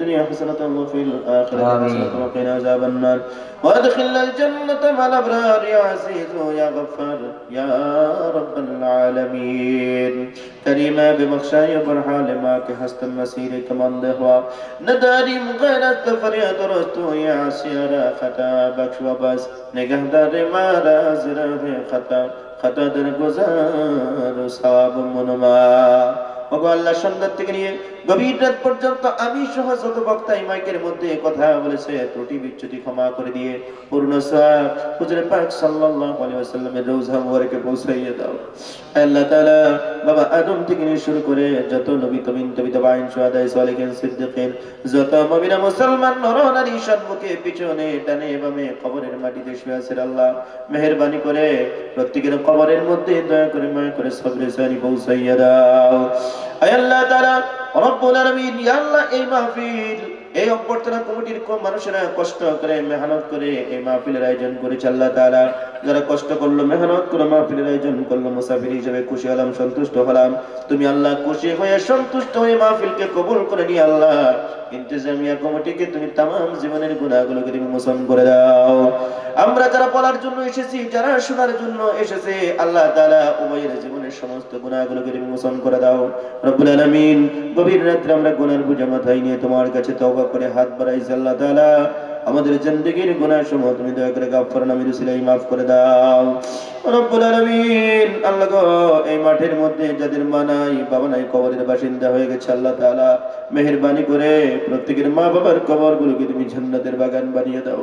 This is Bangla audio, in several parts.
الدنيا حسنة وفي الآخرة آمين. حسنة وقنا عذاب النار وادخلنا الجنة مع الأبرار يا عزيز يا غفار يا رب العالمين كريما بمخشاي برحال معك حسن مسير كمان دهوا نداري مغيرت فريد رستو يا سيارة خطا بخش وبس نگه دار مارا زره خطا خطا در گذار সওয়াব মনোমা ওগো আল্লাহ সন্ধ্যা থেকে নিয়ে গভীর রাত পর্যন্ত আমি সহ যত বক্তা এই মাইকের মধ্যে কথা বলেছে, ত্রুটি বিচ্যুতি ক্ষমা করে দিয়ে পূর্ণ সওয়াব হুজুর পাক সাল্লাল্লাহু আলাইহি ওয়াসাল্লামের রওজা মুবারকে পৌঁছাইয়ে দাও। আল্লাহ তাআলা বাবা আদম থেকে নিয়ে শুরু করে যত নবী তবিন তবিত বাইন শুহাদা সালিহিন, সিদ্দিকিন, যত মুমিনা মুসলমান নর নারী সম্মুখে পিছনে ডানে বামে, কবরের মাটিতে শুয়ে আছেন আল্লাহ। মেহেরবানি করে প্রত্যেকের কবরের মধ্যে দয়া করে মায়া করে সবরে সারি পৌঁছাইয়া দাও। আয় আল্লাহ তাআলা রব্বুল আলামিন, ইয়া আল্লাহ, এই মাহফিল, এই অভ্যর্থনা কমিটির কো মানুষেরা কষ্ট করে, মেহনত করে এই মাহফিলের আয়োজন করেছে আল্লাহ তাআলা। যারা কষ্ট করল, মেহনত করে মাহফিলের আয়োজন করল, মুসাফির হিসেবে খুশি হলাম, সন্তুষ্ট হলাম। তুমি আল্লাহ খুশি হয়ে, সন্তুষ্ট হয়ে মাহফিলকে কবুল করে নিয়ে আল্লাহ। ইন্তেজামিয়া কমিটিকে তুমি জীবনের গুণাগুলোকে তুমি মোচন করে দাও। আমরা যারা বলার জন্য এসেছি, যারা শোনার জন্য এসেছে, আল্লাহ উভয়ের জীবনের সমস্ত গুণাগুলোকে তুমি মোচন করে দাও। রব্বুল গভীর রাত্রে আমরা মাথায় নিয়ে তোমার কাছে তওবা করে হাত বাড়াইছি আল্লাহ তাআলা। আমাদের জিন্দগির গুনাহ সমূহ তুমি দয়া করে গাফফার নামে রুসিলাই মাফ করে দাও। রব্বুল আলামিন, আল্লাহ গো, এই মাঠের মধ্যে যাদের মা নাই, বাবা নাই, কবরের বাসিন্দা হয়ে গেছে আল্লাহ তাআলা, মেহেরবানি করে প্রত্যেকের মা বাবার কবরগুলোকে তুমি জান্নাতের বাগান বানিয়ে দাও।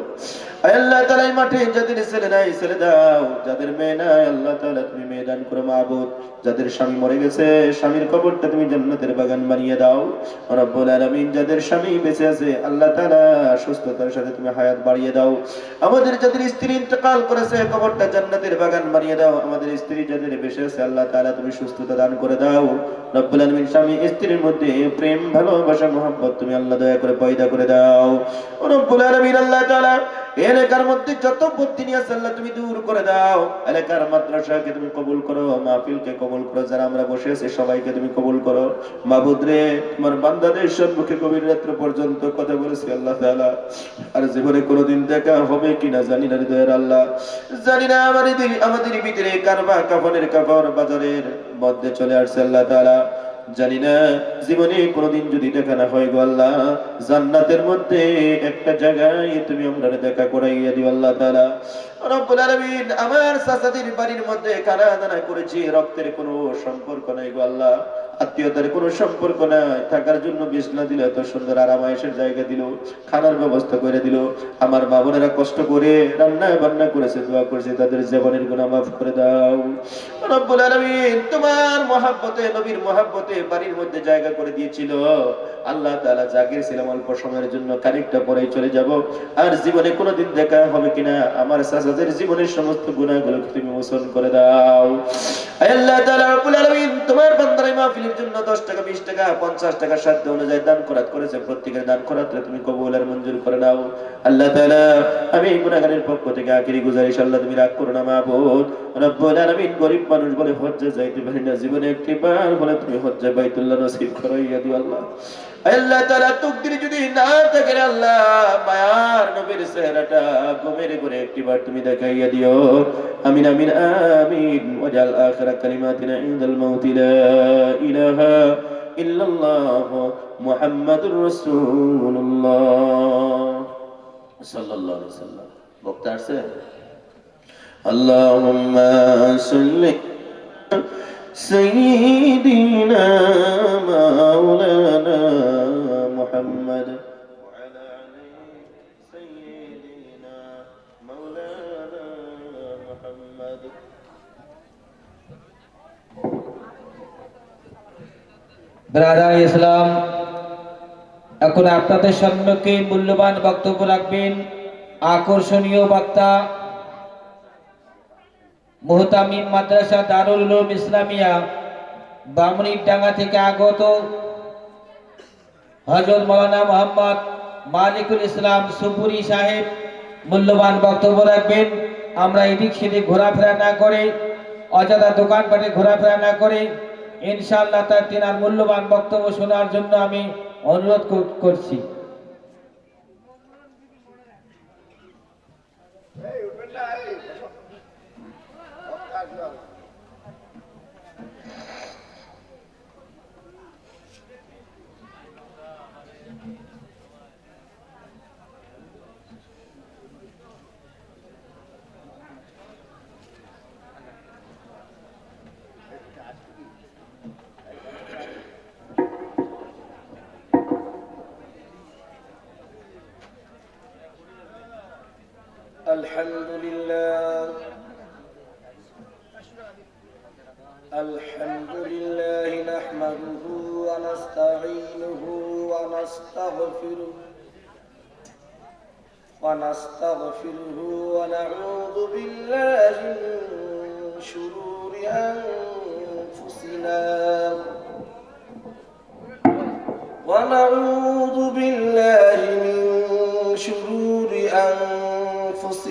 আল্লাহ তাআলা, এই মাঠে যাদের ছেলে নাই, ছেলে দাও। যাদের মেয়ে নাই, আল্লাহ তাআলা, তুমি মেয়ে দান করো মাবুদ যাদের স্বামী মরে গেছে, স্বামীর কবরটা তুমি জান্নাতের বাগান বানিয়ে দাও। রব্বুল আলামিন, যাদের স্বামী বেঁচে আছে, আল্লাহ তাআলা সুস্থতার সাথে তুমি হায়াত বাড়িয়ে দাও। আমাদের যাদের স্ত্রী ইন্তেকাল করেছে, কবরটা জান্নাতের বাগান বানিয়ে দাও। আমাদের স্ত্রী যাদের বেশে আছে, আল্লাহ তাআলা তুমি সুস্থতা দান করে দাও। রব্বুল আলামিন স্বামী স্ত্রীর মধ্যে প্রেম, ভালোবাসা মোহাম্মত তুমি আল্লাহ দয়া করে পয়দা করে দাও। রব্বুল আলামিন, আল্লাহ তাআলা এলাকার মধ্যে যত বুদ্ধি নিয়ে আল্লাহ তুমি দূর করে দাও। এলাকার মাদ্রাসাকে তুমি কবুল করো, মাহফিলকে কবুল করো, যারা আমরা বসে আছি সবাইকে তুমি কবুল করো। মাবুদ রে, তোমার বান্দাদের সম্মুখে গভীর রাত্র পর্যন্ত কথা বলেছি আল্লাহ তাআলা। আর জীবনে কোনোদিন দেখা হবে কিনা জানি না, হৃদয়ের আল্লাহ। জানি না আমাদের আমাদের ভিতরে কারবা কাফনের কাপড় বাজারের মধ্যে চলে আসছে আল্লাহ তাআলা। জানি না জীবনে কোনোদিন যদি দেখা না হয় গো আল্লাহ, জান্নাতের মধ্যে একটা জায়গায় তুমি আমরা দেখা করাইয়া দিও আল্লাহ তাআলা। আমার খানার ব্যবস্থা করে দিল, আমার মা বোনেরা কষ্ট করে রান্না বান্না করেছে, দোয়া করেছে, তাদের জীবনের গুনাহ মাফ করে দাও। রব্বুল আলামিন তোমার মহাব্বতে, নবীর মহাব্বতে বাড়ির মধ্যে জায়গা করে দিয়েছিল। আল্লাহ তাআলা জাগির ছিলাম অল্প সময়ের জন্য, খানিকটা পরেই চলে যাব, আর জীবনে কোনোদিন দেখা হবে কিনা, আমার চাচাদের জীবনের সমস্ত গুনাহগুলোকে তুমি মোচন করে দাও। আল্লাহ তোমার মাহফিলের জন্য 10 টাকা 20 টাকা 50 টাকা সাধ্য অনুযায়ী দান করাত করেছে। প্রত্যেকের দান করাত তুমি কবুল মঞ্জুর করে দাও আল্লাহ তাআলা, আমি এই গুনাহগারের পক্ষ থেকে আখিরি গুজারিশ, আল্লাহ তুমি রাগ করো না মাবুদ রব্বুল আলামিন গরিব মানুষ বলে হজ্জে যাইতে পারি না। জীবনে একটি বার বলে তুমি হজ্জে বাইতুল্লাহ নসিব করাইয়া দিও আল্লাহ। আল্লাহ তাআলা তুকদির যদি না থাকে আল্লাহ, মায়ার নবীর চেহারাটা ঘুমের করে একটিবার তুমি দেখাইয়া দিও। আমিন আমিন আমিন। ওয়াজাল আখিরা কালিমাতিনা ইনদাল মাউত ইলাহা ইল্লাল্লাহ মুহাম্মাদুর রাসূলুল্লাহ। সাল্লাল্লাহু আলাইহি ওয়াসাল্লাম। বক্তা আছে আল্লাহুম্মা সাল্লি سيدنا مولانا محمد وعلى آل سيدنا مولانا محمد ব্রাদার ইসলাম এখন আপনাদের সম্মুখে মূল্যবান বক্তব্য রাখবেন আকর্ষণীয় বক্তা মুহতামিম মাদ্রাসা দারুল উলুম ইসলামিয়া বামনির ডাঙ্গা থেকে আগত হজরত মৌলানা মোহাম্মদ মালিকুল ইসলাম সুপুরি সাহেব মূল্যবান বক্তব্য রাখবেন। আমরা এদিক সেদিক ঘোরাফেরা না করে, অযথা দোকানপাটে ঘোরাফেরা না করে, ইনশাআল্লাহ তার তিনার মূল্যবান বক্তব্য শোনার জন্য আমি অনুরোধ করছি। الحمد لله. الحمد لله نحمده ونستعينه ونستغفره ونستغفره ونعوذ بالله من شرور أنفسنا. ونعوذ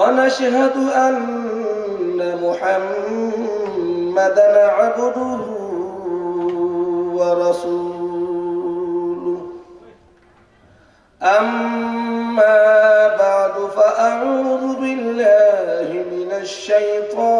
ونشهد أن محمدا عبده ورسوله. أما بعد فأعوذ بالله من الشيطان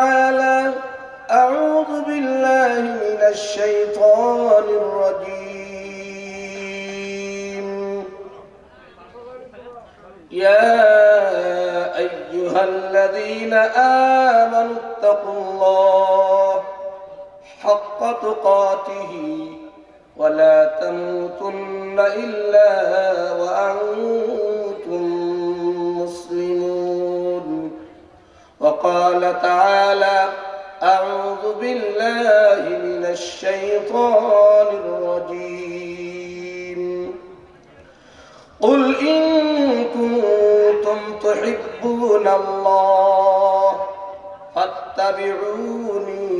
أيها الذين آمنوا اتقوا الله حق تقاته ولا تموتن إلا وأنتم مسلمون. وقال تعالى أعوذ بالله من الشيطان الرجيم. تحبون الله فاتبعوني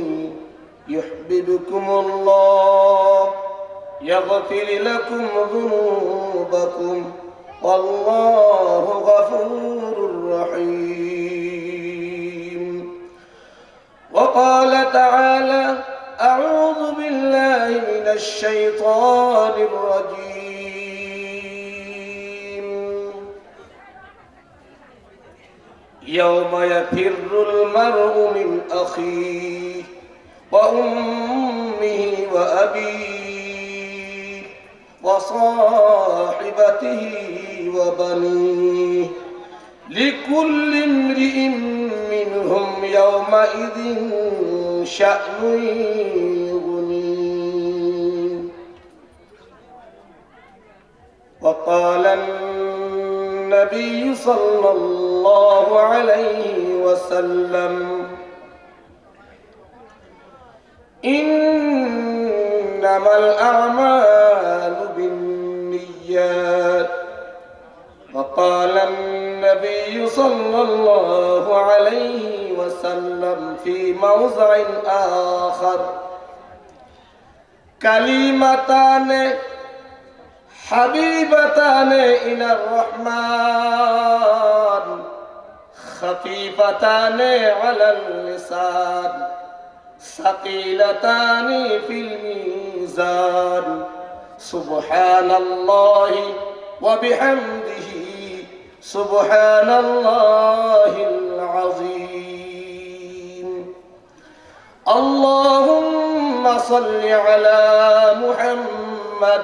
يحببكم الله يغفر لكم ذنوبكم والله يوم يفر المرء من أخيه وأمه وأبيه وصاحبته وبنيه لكل امرئ منهم يومئذ شأن يغنيه وقال النبي صلى الله عليه وسلم. إنما الأعمال بالنيات. وقال النبي صلى الله عليه وسلم في موضع آخر. كلمتان حبيبتان إلى الرحمن خفيفتان على اللسان ثقيلتان في الميزان سبحان الله وبحمده سبحان الله العظيم اللهم صل على محمد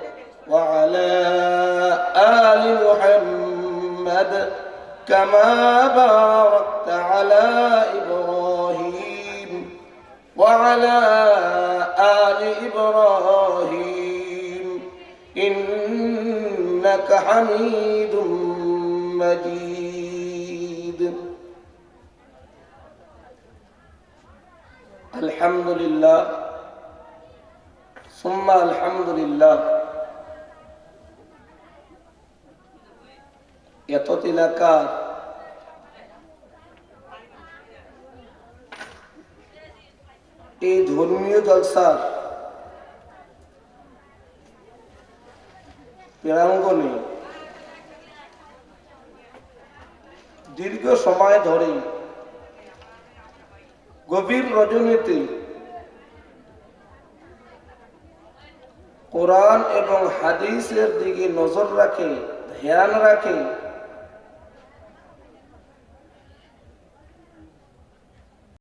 وعلى آل محمد كما باركت على إبراهيم وعلى آل إبراهيم. إنك حميد مجيد. الحمد لله. ثم الحمد لله. এলাকার। এই ধর্মীয় জলসার প্রাঙ্গণে দীর্ঘ সময় ধরে গভীর রজনীতে কোরআন এবং হাদিসের দিকে নজর রাখে, ধ্যান রাখে